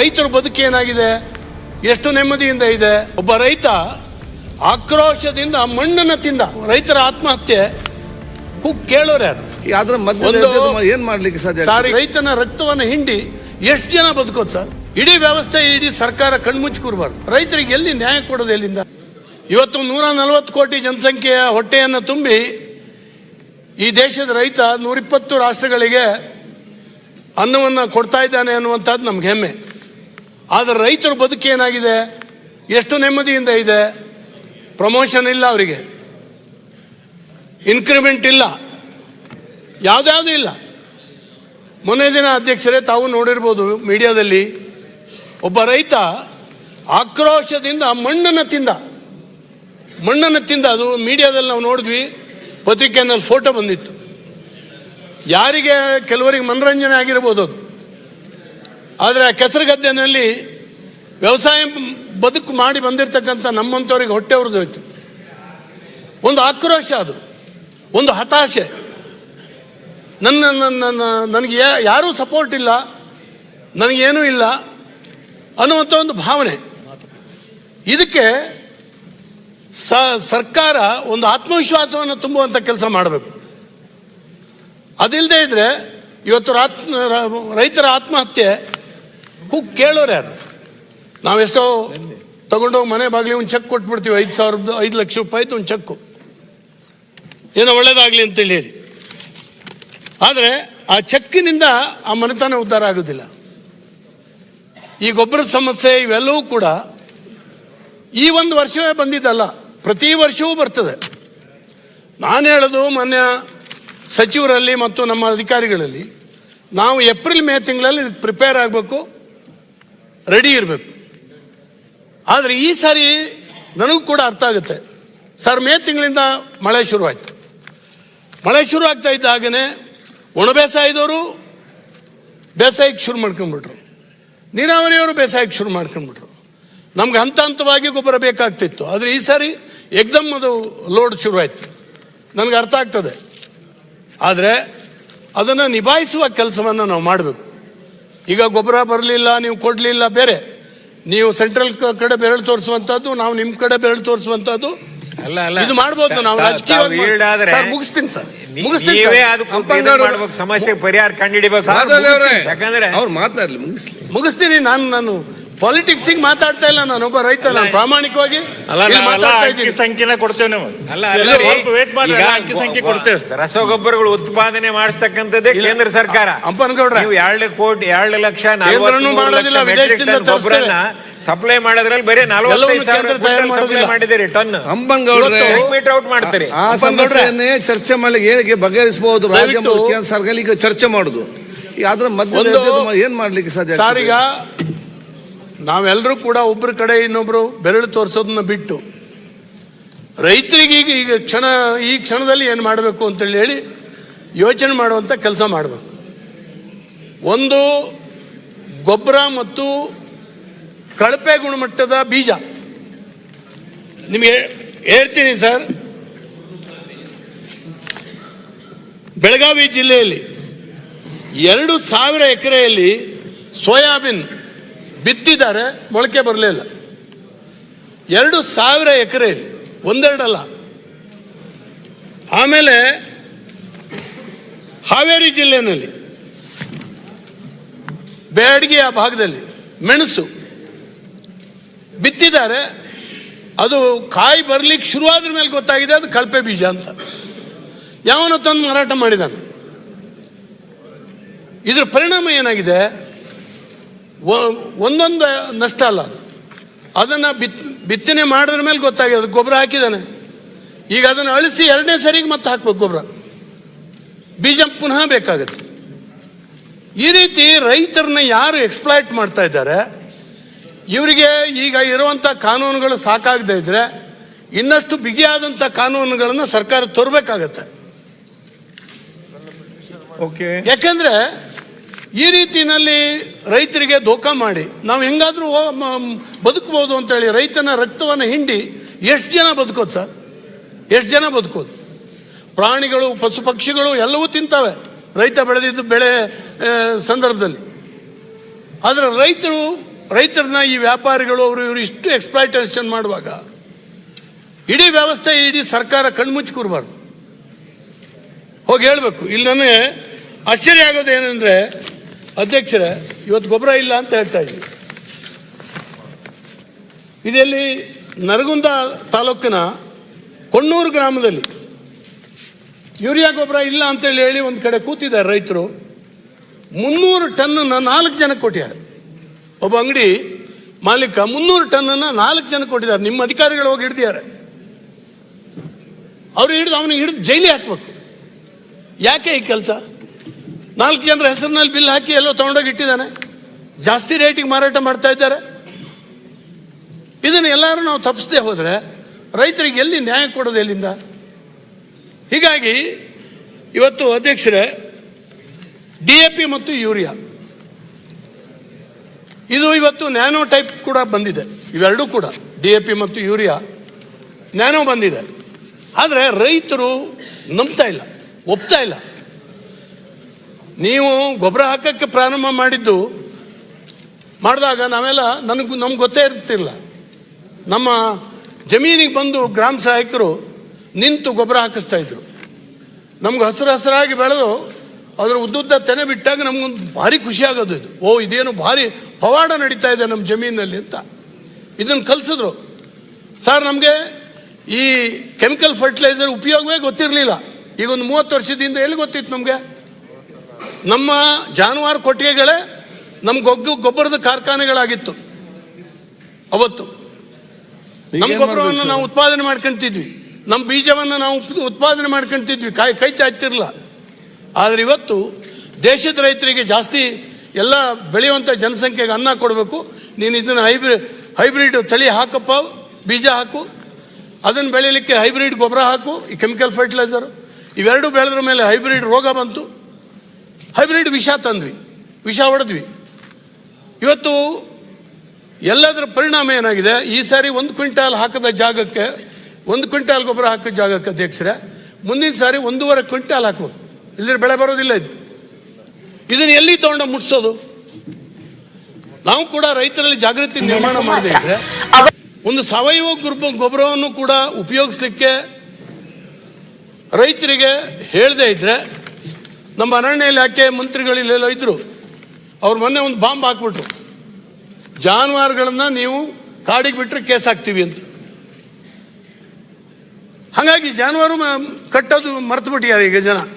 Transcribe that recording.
ರೈತರ ಬದುಕೇನಾಗಿದೆ ಎಷ್ಟು ನೆಮ್ಮದಿಯಿಂದ ಇದೆ? ಒಬ್ಬ ರೈತ ಆಕ್ರೋಶದಿಂದ ಮಣ್ಣನ್ನು ತಿಂದ. ರೈತರ ಆತ್ಮಹತ್ಯೆ ಕುಕ್ ಕೇಳೋರು ಯಾರು? ಅದ್ರ ಏನ್ ಮಾಡ್ಲಿಕ್ಕೆ ಸಾಧ್ಯ ಸಾರಿ ರೈತನ ರಕ್ತವನ್ನು ಹಿಂಡಿ ಎಷ್ಟು ಜನ ಬದುಕೋದು ಸರ್? ಇಡೀ ವ್ಯವಸ್ಥೆ ಇಡೀ ಸರ್ಕಾರ ಕಣ್ಮುಚ್ಚಿ ಕೂರ್ಬಾರ್ದು ರೈತರಿಗೆ ಎಲ್ಲಿ ನ್ಯಾಯ ಕೊಡೋದು ಎಲ್ಲಿಂದ? ಇವತ್ತು ನೂರ ನಲವತ್ತು ಕೋಟಿ ಜನಸಂಖ್ಯೆಯ ಹೊಟ್ಟೆಯನ್ನು ತುಂಬಿ ಈ ದೇಶದ ರೈತ ನೂರಿಪ್ಪತ್ತು ರಾಷ್ಟ್ರಗಳಿಗೆ ಅನ್ನವನ್ನು ಕೊಡ್ತಾ ಇದ್ದಾನೆ ಅನ್ನುವಂಥದ್ದು ನಮ್ಗೆ ಹೆಮ್ಮೆ. ಆದರೆ ರೈತರ ಬದುಕು ಏನಾಗಿದೆ? ಎಷ್ಟು ನೆಮ್ಮದಿಯಿಂದ ಇದೆ? ಪ್ರಮೋಷನ್ ಇಲ್ಲ ಅವರಿಗೆ. ಇನ್ಕ್ರಿಮೆಂಟ್ ಇಲ್ಲ. ಯಾವುದ್ಯಾವುದೂ ಇಲ್ಲ. ಮೊನ್ನೆ ದಿನ ಅಧ್ಯಕ್ಷರೇ ತಾವು ನೋಡಿರ್ಬೋದು ಮೀಡಿಯಾದಲ್ಲಿ ಒಬ್ಬ ರೈತ ಆಕ್ರೋಶದಿಂದ ಮಣ್ಣನ್ನು ತಿಂದ. ಮಣ್ಣನ್ನು ತಿಂದ. ಅದು ಮೀಡಿಯಾದಲ್ಲಿ ನಾವು ನೋಡಿದ್ವಿ. ಪತ್ರಿಕೆಯಲ್ಲಿ ಫೋಟೋ ಬಂದಿತ್ತು. ಯಾರಿಗೆ? ಕೆಲವರಿಗೆ ಮನರಂಜನೆ ಆಗಿರ್ಬೋದು ಅದು. ಆದರೆ ಆ ಕೆಸರು ಗದ್ದೆನಲ್ಲಿ ವ್ಯವಸಾಯ ಬದುಕು ಮಾಡಿ ಬಂದಿರತಕ್ಕಂಥ ನಮ್ಮಂಥವ್ರಿಗೆ ಹೊಟ್ಟೆ ಹೊಡೆದೋಯ್ತು ಒಂದು ಆಕ್ರೋಶ ಅದು. ಒಂದು ಹತಾಶೆ. ನನ್ನ ನನ್ನ ನನಗೆ ಯಾರೂ ಸಪೋರ್ಟ್ ಇಲ್ಲ. ನನಗೇನೂ ಇಲ್ಲ ಅನ್ನುವಂಥ ಒಂದು ಭಾವನೆ. ಇದಕ್ಕೆ ಸ, ಸರ್ಕಾರ ಒಂದು ಆತ್ಮವಿಶ್ವಾಸವನ್ನು ತುಂಬುವಂಥ ಕೆಲಸ ಮಾಡಬೇಕು. ಅದಿಲ್ಲದೆ ಇದ್ರೆ ಇವತ್ತು ರಾತ್ ರೈತರ ಆತ್ಮಹತ್ಯೆ ಕುಕ್ ಕೇಳೋರು ಯಾರು? ನಾವೆಷ್ಟೋ ತಗೊಂಡೋಗಿ ಮನೆ ಬಾಗಿಲಿ ಒಂದು ಚೆಕ್ ಕೊಟ್ಬಿಡ್ತೀವಿ ಐದು ಸಾವಿರದ್ದು ಐದು ಲಕ್ಷ ರೂಪಾಯಿ ಒಂದು ಚೆಕ್ಕು. ಏನೋ ಒಳ್ಳೇದಾಗಲಿ ಅಂತೇಳಿ ಹೇಳಿ. ಆದರೆ ಆ ಚೆಕ್ಕಿನಿಂದ ಆ ಮನೆತನ ಉದ್ಧಾರ ಆಗೋದಿಲ್ಲ. ಈ ಗೊಬ್ಬರ ಸಮಸ್ಯೆ ಇವೆಲ್ಲವೂ ಕೂಡ ಈ ಒಂದು ವರ್ಷವೇ ಬಂದಿದ್ದಲ್ಲ ಪ್ರತಿ ವರ್ಷವೂ ಬರ್ತದೆ. ನಾನು ಹೇಳೋದು ಮಾನ್ಯ ಸಚಿವರಲ್ಲಿ ಮತ್ತು ನಮ್ಮ ಅಧಿಕಾರಿಗಳಲ್ಲಿ ನಾವು ಏಪ್ರಿಲ್ ಮೇ ತಿಂಗಳಲ್ಲಿ ಇದಕ್ಕೆ ಪ್ರಿಪೇರ್ ಆಗಬೇಕು. ರೆಡಿ ಇರಬೇಕು. ಆದರೆ ಈ ಸಾರಿ ನನಗೂ ಕೂಡ ಅರ್ಥ ಆಗುತ್ತೆ. ಸರ್, ಮೇ ತಿಂಗಳಿಂದ ಮಳೆ ಶುರುವಾಯಿತು. ಮಳೆ ಶುರು ಆಗ್ತಾ ಇದ್ದ ಹಾಗೆಯೇ ಒಣ ಬೇಸಾಯದವರು ಬೇಸಾಯಕ್ಕೆ ಶುರು ಮಾಡ್ಕೊಂಡ್ಬಿಟ್ರು. ನೀರಾವರಿಯವರು ಬೇಸಾಯಕ್ಕೆ ಶುರು ಮಾಡ್ಕೊಂಡ್ಬಿಟ್ರು. ನಮ್ಗೆ ಹಂತ ಹಂತವಾಗಿ ಗೊಬ್ಬರ ಬೇಕಾಗ್ತಿತ್ತು. ಆದರೆ ಈ ಸಾರಿ ಎಕ್ದಮ್ ಅದು ಲೋಡ್ ಶುರುವಾಯಿತು. ನನಗೆ ಅರ್ಥ ಆಗ್ತದೆ. ಆದರೆ ಅದನ್ನು ನಿಭಾಯಿಸುವ ಕೆಲಸವನ್ನು ನಾವು ಮಾಡಬೇಕು. ಈಗ ಗೊಬ್ಬರ ಬರಲಿಲ್ಲ ನೀವು ಕೊಡಲಿಲ್ಲ ಬೇರೆ. ನೀವು ಸೆಂಟ್ರಲ್ ಕಡೆ ಬೆರಳು ತೋರಿಸುವಂಥದ್ದು ನಾವು ನಿಮ್ಮ ಕಡೆ ಬೆರಳು ತೋರಿಸುವಂಥದ್ದು ಅಲ್ಲ ಅಲ್ಲ. ಇದು ಮಾಡ್ಬೋದು ನಾವು ಸರ್, ಮುಗಿಸ್ತೀನಿ ಸರ್. ಮುಗಿಸ್ತೀನಿ ನೀವೇ. ಅದಕ್ಕೆ ಸಮಸ್ಯೆ ಪರಿಹಾರ ಕಂಡು ಹಿಡಿಬೇಕು. ಅವರೇ. ಯಾಕಂದ್ರೆ ಅವ್ರು ಮಾತಾಡ್ಲಿ ಮುಗಿಸ್ಲಿ. ಮುಗಿಸ್ತೀನಿ ನಾನು ನಾನು ಪಾಲಿಟಿಕ್ಸಿಗೆ ಮಾತಾಡ್ತಾ ಇಲ್ಲ ನಾನು ಒಬ್ಬ ರೈತ ನಾನು ಪ್ರಾಮಾಣಿಕವಾಗಿ ಅಂಕಿ ಸಂಖ್ಯೆನ ಕೊಡ್ತೇವೆ ನಾವು ಅಂಕಿ ಸಂಖ್ಯೆ ಕೊಡ್ತೇವೆ ರಸಗೊಬ್ಬರಗಳು ಉತ್ಪಾದನೆ ಮಾಡಿಸ್ತಕ್ಕಂಥದ್ದೇ ಕೇಂದ್ರ ಸರ್ಕಾರ ಹಂಪನಗೌಡ್ರೆ. ನೀವು ಎರಡು ಕೋಟಿ ಎರಡು ಲಕ್ಷ ಗೊಬ್ಬರನ್ನ ಸಪ್ಲೈ ಮಾಡೋದ್ರಲ್ಲಿ ಬರೀ ನಲವತ್ತೈದು ಸಾವಿರ ತಯಾರು ಮಾಡೋದಿಲ್ಲ. ಮಾಡಿದಿರಿ ಟನ್ ಇವತ್ತು- ಮೀಟರ್ ಔಟ್ ಮಾಡ್ತೀರಿ ಆ. ಸಮಸ್ಯೆಯನ್ನೇ ಚರ್ಚೆ ಮಾಡಿ ಹೇಗೆ ಬಗೆಹರಿಸಬಹುದು ರಾಜ್ಯ ಕೇಂದ್ರ ಸರ್ಕಾರ ಈಗ ಚರ್ಚೆ ಮಾಡುದು ಅದ್ರ ಮಧ್ಯ ಏನ್ ಮಾಡ್ಲಿಕ್ಕೆ ಸಾಧ್ಯ ಸರ್ ಈಗ ನಾವೆಲ್ಲರೂ ಕೂಡ ಒಬ್ಬರ ಕಡೆ ಇನ್ನೊಬ್ಬರು ಬೆರಳು ತೋರಿಸೋದನ್ನ ಬಿಟ್ಟು ರೈತರಿಗೆ ಈಗ ಈಗ ಕ್ಷಣ, ಈ ಕ್ಷಣದಲ್ಲಿ ಏನು ಮಾಡಬೇಕು ಅಂತೇಳಿ ಹೇಳಿ ಯೋಚನೆ ಮಾಡುವಂಥ ಕೆಲಸ ಮಾಡಬೇಕು. ಒಂದು ಗೊಬ್ಬರ ಮತ್ತು ಕಳಪೆ ಗುಣಮಟ್ಟದ ಬೀಜ. ನಿಮಗೆ ಹೇಳ್ತೀನಿ ಸರ್. ಬೆಳಗಾವಿ ಜಿಲ್ಲೆಯಲ್ಲಿ ಎರಡು ಸಾವಿರ ಎಕರೆಯಲ್ಲಿ ಸೋಯಾಬೀನ್ ಬಿತ್ತಿದ್ದಾರೆ ಮೊಳಕೆ ಬರಲಿಲ್ಲ ಎರಡು ಸಾವಿರ ಎಕರೆ ಒಂದೆರಡಲ್ಲ. ಆಮೇಲೆ ಹಾವೇರಿ ಜಿಲ್ಲೆಯಲ್ಲಿ ಬೇಡಿಗೆ ಆ ಭಾಗದಲ್ಲಿ ಮೆಣಸು ಬಿತ್ತಿದ್ದಾರೆ. ಅದು ಕಾಯಿ ಬರ್ಲಿಕ್ಕೆ ಶುರುವಾದ್ರ ಮೇಲೆ ಗೊತ್ತಾಗಿದೆ, ಅದು ಕಳಪೆ ಬೀಜ ಅಂತ. ಯಾವನೋ ತಂದು ಮಾರಾಟ ಮಾಡಿದಾನೆ. ಇದ್ರ ಪರಿಣಾಮ ಏನಾಗಿದೆ? ಒಂದೊಂದು ನಷ್ಟ ಅಲ್ಲ ಅದು. ಅದನ್ನು ಬಿತ್ ಬಿತ್ತನೆ ಮಾಡಿದ್ರ ಮೇಲೆ ಗೊತ್ತಾಗಿದೆ ಗೊಬ್ಬರ ಹಾಕಿದ್ದಾನೆ. ಈಗ ಅದನ್ನು ಅಳಿಸಿ ಎರಡನೇ ಸರಿಗೆ ಮತ್ತೆ ಹಾಕ್ಬೇಕು ಗೊಬ್ಬರ. ಬೀಜ ಪುನಃ ಬೇಕಾಗುತ್ತೆ. ಈ ರೀತಿ ರೈತರನ್ನ ಯಾರು ಎಕ್ಸ್ಪ್ಲಾಯ್ಟ್ ಮಾಡ್ತಾ ಇದ್ದಾರೆ ಇವರಿಗೆ ಈಗ ಇರುವಂಥ ಕಾನೂನುಗಳು ಸಾಕಾಗದೇ ಇದ್ರೆ ಇನ್ನಷ್ಟು ಬಿಗಿಯಾದಂಥ ಕಾನೂನುಗಳನ್ನು ಸರ್ಕಾರ ತರಬೇಕಾಗತ್ತೆ. ಓಕೆ ಯಾಕಂದ್ರೆ ಈ ರೀತಿಯಲ್ಲಿ ರೈತರಿಗೆ ಧೋಕಾ ಮಾಡಿ, ನಾವು ಹೆಂಗಾದರೂ ಬದುಕ್ಬೋದು ಅಂತೇಳಿ ರೈತನ ರಕ್ತವನ್ನು ಹಿಂಡಿ ಎಷ್ಟು ಜನ ಬದುಕೋದು ಸರ್? ಎಷ್ಟು ಜನ ಬದುಕೋದು? ಪ್ರಾಣಿಗಳು, ಪಶು ಪಕ್ಷಿಗಳು ಎಲ್ಲವೂ ತಿಂತವೆ ರೈತ ಬೆಳೆದಿದ್ದು ಬೆಳೆ ಸಂದರ್ಭದಲ್ಲಿ. ಆದರೆ ರೈತರು, ರೈತರನ್ನ ಈ ವ್ಯಾಪಾರಿಗಳು ಅವರು ಇವರು ಇಷ್ಟು ಎಕ್ಸ್ಪ್ಲಾಯ್ಟೇಷನ್ ಮಾಡುವಾಗ ಇಡೀ ವ್ಯವಸ್ಥೆ ಇಡೀ ಸರ್ಕಾರ ಕಣ್ಮುಚ್ಚಿ ಕೂರಬಾರ್ದು. ಹೋಗಿ ಹೇಳಬೇಕು. ಇಲ್ಲಿ ಆಶ್ಚರ್ಯ ಆಗೋದು ಏನಂದ್ರೆ ಅಧ್ಯಕ್ಷರೇ, ಇವತ್ತು ಗೊಬ್ಬರ ಇಲ್ಲ ಅಂತ ಹೇಳ್ತಾ ಇದ್ದೀವಿ ಇದೆಲ್ಲಿ ನರಗುಂದ ತಾಲೂಕಿನ ಕೊಣ್ಣೂರು ಗ್ರಾಮದಲ್ಲಿ ಯೂರಿಯಾ ಗೊಬ್ಬರ ಇಲ್ಲ ಅಂತೇಳಿ ಹೇಳಿ ಒಂದು ಕಡೆ ಕೂತಿದ್ದಾರೆ ರೈತರು. ಮುನ್ನೂರು ಟನ್ನನ್ನು ನಾಲ್ಕು ಜನಕ್ಕೆ ಕೊಟ್ಟಿದ್ದಾರೆ. ಒಬ್ಬ ಅಂಗಡಿ ಮಾಲೀಕ ಮುನ್ನೂರು ಟನ್ನನ್ನು ನಾಲ್ಕು ಜನಕ್ಕೆ ಕೊಟ್ಟಿದ್ದಾರೆ. ನಿಮ್ಮ ಅಧಿಕಾರಿಗಳು ಹೋಗಿ ಹಿಡ್ದಿದ್ದಾರೆ. ಅವ್ರು ಹಿಡಿದು, ಅವನಿಗೆ ಹಿಡಿದು ಜೈಲಿ ಹಾಕ್ಬೇಕು. ಯಾಕೆ ಈ ಕೆಲಸ? ನಾಲ್ಕು ಜನರ ಹೆಸರಿನಲ್ಲಿ ಬಿಲ್ ಹಾಕಿ ಎಲ್ಲೋ ತಗೊಂಡೋಗಿ ಇಟ್ಟಿದ್ದಾನೆ. ಜಾಸ್ತಿ ರೇಟಿಗೆ ಮಾರಾಟ ಮಾಡ್ತಾ ಇದ್ದಾರೆ. ಇದನ್ನು ಎಲ್ಲರೂ ನಾವು ತಪ್ಪಿಸದೆ ಹೋದರೆ ರೈತರಿಗೆ ಎಲ್ಲಿ ನ್ಯಾಯ ಕೊಡೋದು ಎಲ್ಲಿಂದ? ಹೀಗಾಗಿ ಇವತ್ತು ಅಧ್ಯಕ್ಷರೇ ಡಿ ಎ ಪಿ ಮತ್ತು ಯೂರಿಯಾ. ಇದು ಇವತ್ತು ನ್ಯಾನೋ ಟೈಪ್ ಕೂಡ ಬಂದಿದೆ. ಇವೆರಡೂ ಕೂಡ ಡಿ ಎ ಪಿ ಮತ್ತು ಯೂರಿಯಾ ನ್ಯಾನೋ ಬಂದಿದೆ. ಆದರೆ ರೈತರು ನಂಬ್ತಾ ಇಲ್ಲ, ಒಪ್ತಾ ಇಲ್ಲ. ನೀವು ಗೊಬ್ಬರ ಹಾಕಕ್ಕೆ ಪ್ರಾರಂಭ ಮಾಡಿದ್ದು, ಮಾಡಿದಾಗ ನಾವೆಲ್ಲ ನನಗೆ, ನಮ್ಗೆ ಗೊತ್ತೇ ಇರ್ತಿಲ್ಲ ನಮ್ಮ ಜಮೀನಿಗೆ ಬಂದು ಗ್ರಾಮ ಸಹಾಯಕರು ನಿಂತು ಗೊಬ್ಬರ ಹಾಕಿಸ್ತಾ ಇದ್ರು. ನಮ್ಗೆ ಹಸಿರು ಹಸಿರಾಗಿ ಬೆಳೆದು ಅದರ ಉದ್ದುದ್ದ ತೆನೆ ಬಿಟ್ಟಾಗ ನಮಗೊಂದು ಭಾರಿ ಖುಷಿ ಆಗೋದು ಇದು. ಓ, ಇದೇನು ಭಾರಿ ಪವಾಡ ನಡೀತಾ ಇದೆ ನಮ್ಮ ಜಮೀನಲ್ಲಿ ಅಂತ. ಇದನ್ನು ಕಲಿಸಿದ್ರು. ಸರ್ ನಮಗೆ ಈ ಕೆಮಿಕಲ್ ಫರ್ಟಿಲೈಸರ್ ಉಪಯೋಗವೇ ಗೊತ್ತಿರಲಿಲ್ಲ. ಈಗ ಒಂದು ಮೂವತ್ತು ವರ್ಷದಿಂದ ಎಲ್ಲಿ ಗೊತ್ತಿತ್ತು ನಮಗೆ? ನಮ್ಮ ಜಾನುವಾರು ಕೊಟ್ಟಿಗೆಗಳೇ ನಮ್ಮ ಗೊಗ್ಗು ಗೊಬ್ಬರದ ಕಾರ್ಖಾನೆಗಳಾಗಿತ್ತು. ಅವತ್ತು. ನಮ್ಮ ಗೊಬ್ಬರವನ್ನು ನಾವು ಉತ್ಪಾದನೆ ಮಾಡ್ಕೊಂತಿದ್ವಿ. ನಮ್ಮ ಬೀಜವನ್ನು ನಾವು ಉತ್ಪಾದನೆ ಮಾಡ್ಕೊಂತಿದ್ವಿ. ಕೈ ಕೈ ಚಾಚ್ತಿರ್ಲಿಲ್ಲ ಆದರೆ ಇವತ್ತು ದೇಶದ ರೈತರಿಗೆ ಜಾಸ್ತಿ ಎಲ್ಲ ಬೆಳೆಯುವಂಥ ಜನಸಂಖ್ಯೆಗೆ ಅನ್ನ ಕೊಡಬೇಕು. ನೀನು ಇದನ್ನು ಹೈಬ್ರಿಡ್ ಹೈಬ್ರಿಡ್ ತಳಿ ಹಾಕಪ್ಪ ಬೀಜ ಹಾಕು. ಅದನ್ನು ಬೆಳೀಲಿಕ್ಕೆ ಹೈಬ್ರಿಡ್ ಗೊಬ್ಬರ ಹಾಕು ಈ ಕೆಮಿಕಲ್ ಫರ್ಟಿಲೈಸರ್. ಇವೆರಡು ಬೆಳೆದ್ರ ಮೇಲೆ ಹೈಬ್ರಿಡ್ ರೋಗ ಬಂತು. ಹೈಬ್ರಿಡ್ ವಿಷ ತಂದ್ವಿ. ವಿಷ ಹೊಡೆದ್ವಿ. ಇವತ್ತು ಎಲ್ಲದರ ಪರಿಣಾಮ ಏನಾಗಿದೆ? ಈ ಸಾರಿ ಒಂದು ಕ್ವಿಂಟಾಲ್ ಹಾಕದ ಜಾಗಕ್ಕೆ, ಒಂದು ಕ್ವಿಂಟಾಲ್ ಗೊಬ್ಬರ ಹಾಕಿದ ಜಾಗಕ್ಕೆ ಅಧ್ಯಕ್ಷರೇ, ಮುಂದಿನ ಸಾರಿ ಒಂದೂವರೆ ಕ್ವಿಂಟಾಲ್ ಹಾಕ್ಬೇಕು. ಇಲ್ಲದ್ರೆ ಬೆಳೆ ಬರೋದಿಲ್ಲ ಇದು. ಇದನ್ನು ಎಲ್ಲಿ ತಗೊಂಡು ಮುಟ್ಸೋದು? ನಾವು ಕೂಡ ರೈತರಲ್ಲಿ ಜಾಗೃತಿ ನಿರ್ಮಾಣ ಮಾಡಿದ್ರೆ ಒಂದು ಸಾವಯವ ಗೊಬ್ಬರವನ್ನು ಕೂಡ ಉಪಯೋಗಿಸ್ಲಿಕ್ಕೆ ರೈತರಿಗೆ ಹೇಳದೇ ಇದ್ರೆ ನಮ್ಮ ಅರಣ್ಯ ಇಲಾಖೆ ಮಂತ್ರಿಗಳು ಇಲ್ಲೆಲ್ಲೋ ಇದ್ರು. ಅವ್ರು ಮೊನ್ನೆ ಒಂದು ಬಾಂಬ್ ಹಾಕ್ಬಿಟ್ರು. ಜಾನುವಾರುಗಳನ್ನ ನೀವು ಕಾಡಿಗೆ ಬಿಟ್ಟರೆ ಕೇಸ್ ಹಾಕ್ತೀವಿ ಅಂತ. ಹಾಗಾಗಿ ಜಾನುವಾರು ಕಟ್ಟೋದು ಮರ್ತು ಬಿಟ್ಟಿದ್ದಾರೆ ಈಗ ಜನ.